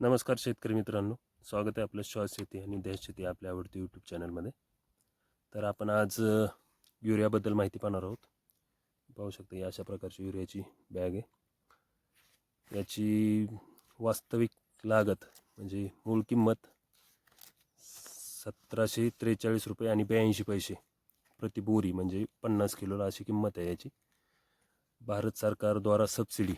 नमस्कार शेतकरी मित्रांनो. स्वागत आहे आपलं श्वास शेती आणि देश शेती आपल्या आवडती यूट्यूब चॅनलमध्ये तर आपण आज युरियाबद्दल माहिती पाहणार आहोत. पाहू शकता या अशा प्रकारची युरियाची बॅग आहे. याची वास्तविक लागत म्हणजे मूळ किंमत सतराशे त्रेचाळीस रुपये आणि ब्याऐंशी पैसे प्रति बोरी म्हणजे पन्नास किलोला अशी किंमत आहे याची. भारत सरकारद्वारा सबसिडी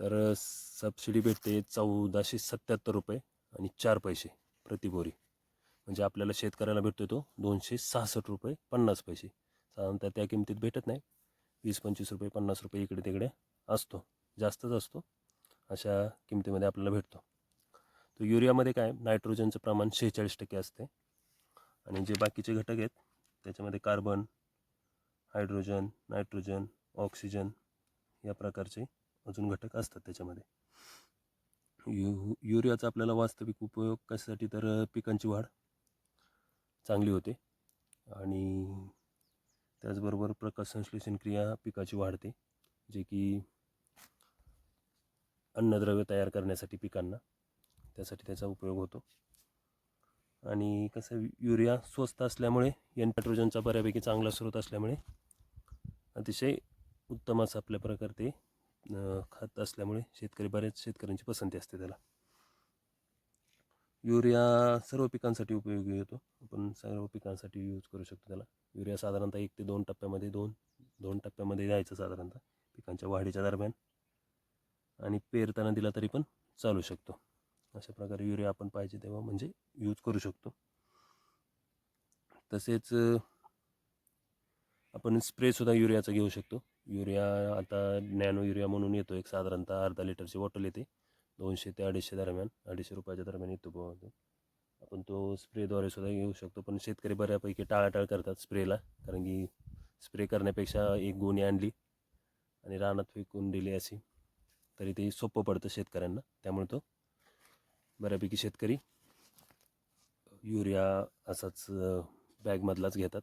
तर सबसिडी भेटते चौदाशे सत्याहत्तर रुपये आणि चार पैसे प्रतिबोरी म्हणजे आपल्याला शेतकऱ्याला भेटतो तो दोनशे सहासष्ट रुपये पन्नास पैसे. साधारणतः त्या किमतीत भेटत नाही. वीस पंचवीस रुपये पन्नास रुपये इकडे तिकडे असतो. जास्तच असतो. अशा किमतीमध्ये आपल्याला भेटतो. तर युरियामध्ये काय नायट्रोजनचं प्रमाण शेहेचाळीस टक्के असते. आणि जे बाकीचे घटक आहेत त्याच्यामध्ये कार्बन हायड्रोजन नायट्रोजन ऑक्सिजन या प्रकारचे अजून घटक असतात त्याच्यामध्ये. यु युरियाचा आपल्याला वास्तविक उपयोग कशासाठी तर पिकांची वाढ चांगली होते. आणि त्याचबरोबर प्रकाश संश्लेषण क्रिया पिकाची वाढते जे की अन्नद्रव्य तयार करण्यासाठी पिकांना त्यासाठी त्याचा उपयोग होतो. आणि कसं युरिया स्वस्त असल्यामुळे एन नायट्रोजनचा बऱ्यापैकी चांगला स्रोत असल्यामुळे अतिशय उत्तम असं आपल्या प्रकारे ते खत असल्यामुळे शेतकरी बऱ्याच शेतकऱ्यांची पसंती असते त्याला. युरिया सर्व पिकांसाठी उपयोगी येतो. आपण सर्व पिकांसाठी यूज करू शकतो त्याला. युरिया साधारणतः एक ते दोन टप्प्यामध्ये दोन दोन टप्प्यामध्ये द्यायचं साधारणतः पिकांच्या वाढीच्या दरम्यान. आणि पेरताना दिला तरी पण चालू शकतो. अशा प्रकारे युरिया आपण पाहिजे तेव्हा म्हणजे यूज करू शकतो. तसेच आपण स्प्रेसुद्धा युरियाचा घेऊ शकतो. युरिया आता नॅनो युरिया म्हणून येतो एक साधारणतः अर्धा लिटरची बॉटल येते. दोनशे ते अडीचशे दरम्यान अडीचशे रुपयाच्या दरम्यान येतो तो. आपण तो स्प्रेद्वारे सुद्धा घेऊ शकतो. पण शेतकरी बऱ्यापैकी टाळाटाळ करतात स्प्रेला कारण की स्प्रे करण्यापेक्षा एक गोणी आणली आणि रानात फेकून दिली अशी. तरी ते सोपं पडतं शेतकऱ्यांना. त्यामुळे तो बऱ्यापैकी शेतकरी युरिया असाच बॅगमधलाच घेतात.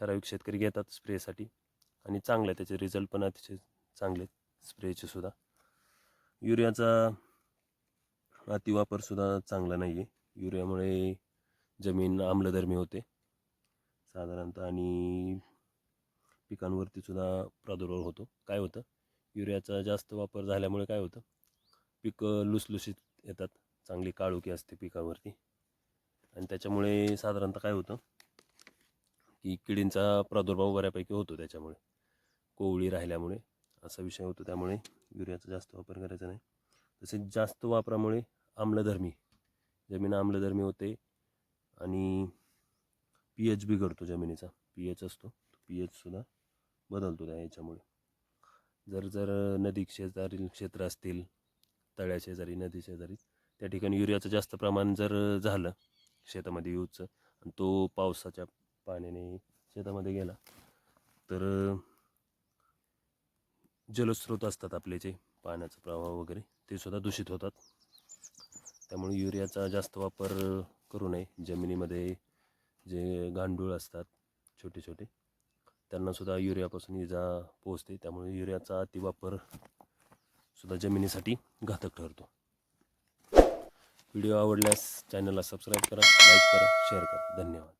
ठराविक शेतकरी घेतात स्प्रेसाठी आणि चांगले त्याचे रिझल्ट पण अतिशय चांगले स्प्रेचे सुद्धा. युरियाचा अतिवापरसुद्धा चांगला नाही आहे युरियामुळे जमीन आम्लधर्मी होते. साधारणतः आणि पिकांवरतीसुद्धा प्रादुर्भाव होतो. काय होतं? युरियाचा जास्त वापर झाल्यामुळे काय होतं? पिकं लुसलुशीत येतात. चांगली काळोखी असते पिकावरती. आणि त्याच्यामुळे साधारणतः काय होतं? की किडींचा प्रादुर्भाव बऱ्यापैकी होतो त्याच्यामुळे. कोवळी राहिल्यामुळे असा विषय होतो त्यामुळे युरियाचा जास्त वापर करायचा नाही. तसेच जास्त वापरामुळे आम्लधर्मी जमीन आम्लधर्मी होते आणि पी एच बिघडतो जमिनीचा. पी एच असतो पी एचसुद्धा बदलतो त्या याच्यामुळे. जर जर नदी शेजारील क्षेत्र असतील तळ्या शेजारी नदी शेजारी त्या ठिकाणी युरियाचं जास्त प्रमाण जर झालं शेतामध्ये यूजचं आणि तो पावसाच्या पाण्याने शेतामध्ये गेला. तर जलस्रोत असतात आपले जे पाण्याचा प्रवाह वगैरे ते सुद्धा दूषित होतात. त्यामुळे युरियाचा जास्त वापर करू नये. जमिनीमध्ये जे गांडूळ असतात छोटे छोटे त्यांनासुद्धा युरियापासून इजा पोचते त्यामुळे युरियाचा अतिवापर सुद्धा जमिनीसाठी घातक ठरतो. व्हिडिओ आवडल्यास चॅनलला सबस्क्राईब करा लाईक करा शेअर करा. धन्यवाद.